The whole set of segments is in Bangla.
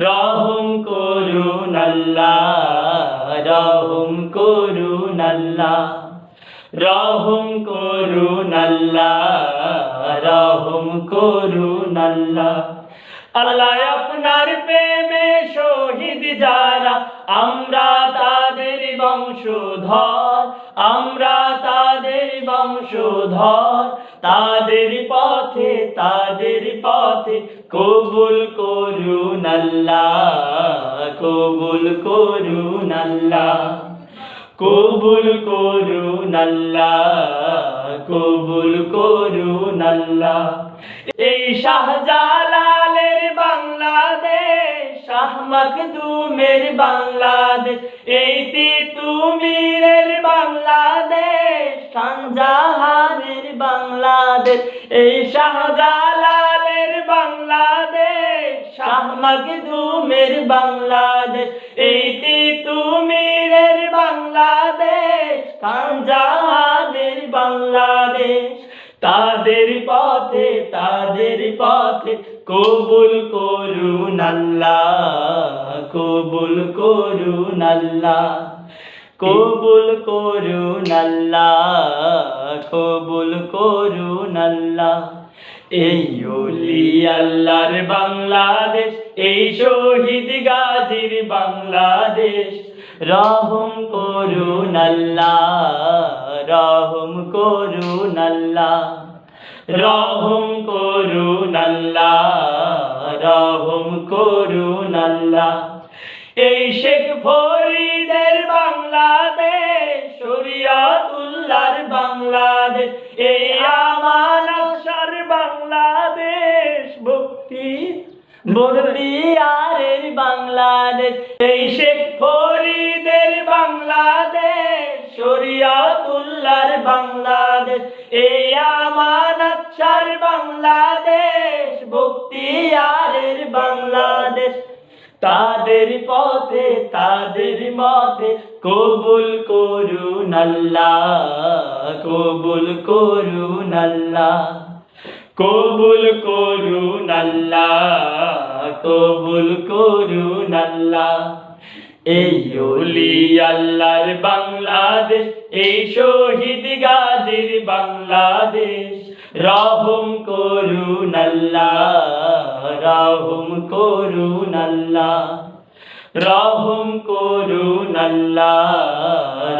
রহম করুন আল্লাহ রহম করুন আল্লাহ রহম করুন আল্লাহ রহম করুন আল্লাহ আল্লাহ আপনার প্রেমে শহীদ যারা, আমরা তাদের বংশধর, আমরা বংশধর তাদের পথে তাদের পথে কবুল করুন আল্লাহ, কবুল করুন আল্লাহ, কবুল করুন আল্লাহ, কবুল করুন আল্লাহ। এই শাহজালালের বাংলাদেশ, শাহ মখদুমের বাংলাদেশ, এই তিতুমিরের বাংলাদেশ শাহজাহানের বাংলাদেশ, এই শাহজালালের বাংলাদেশ, শাহ মখদুমের বাংলাদেশ এই তিতুমিরের বাংলাদেশ শাহজাহানের বাংলাদেশ। তাদের পথে তাদের পথে কবুল করুন আল্লাহ, কবুল করুন আল্লাহ। কবুল করুন আল্লাহ কবুল করুন আল্লাহ এই অলি আল্লাহর বাংলাদেশ, এই শহীদ গাজীর বাংলাদেশ। রহম করুন আল্লাহ রহম করুন আল্লাহ রহম করুন আল্লাহ রহম করুন আল্লাহ এই শেখ ফরিদের বর্দিয়ারের বাংলাদেশ, এই শেখ ফরিদের বাংলাদেশ, শরিয়াতুল্লাহর বাংলাদেশ এই আমানসার বাংলাদেশ, বক্তিয়ারের বাংলাদেশ। তাদের পথে, তাদের মতে কবুল করুন আল্লাহ, কবুল করুন আল্লাহ। কবুল করুন কবুল করুন এই আল্লাহর বাংলাদেশ, এই শহীদ গাজীর বাংলাদেশ। রহম করুন আল্লাহ রহম করুন আল্লাহ রহম করুন আল্লাহ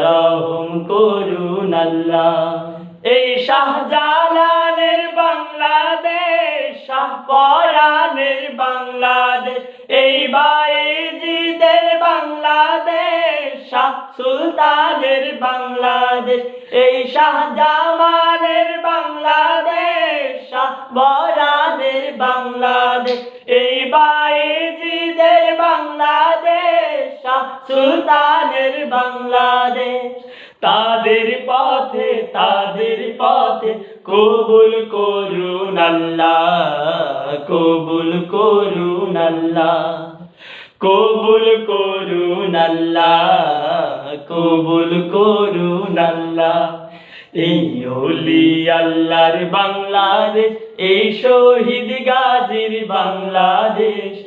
রহম করুন এই শাহজালালের বাংলাদেশ শাহপরানের বাংলাদেশ এই বাইজিদের বাংলাদেশ, শাহ সুলতানের বাংলাদেশ, এই শাহজামানের বাংলাদেশ, শাহ বরানের বাংলাদেশ এই বাইজিদের বাংলাদেশ, শাহ সুলতানের বাংলাদেশ। তাদের পথে তাদের পথে কবুল করুন আল্লাহ, কবুল করুন আল্লাহ, কবুল করুন আল্লাহ, কবুল করুন আল্লাহ। এই আল্লাহর বাংলাদেশ, এই শহীদ গাজীর বাংলাদেশ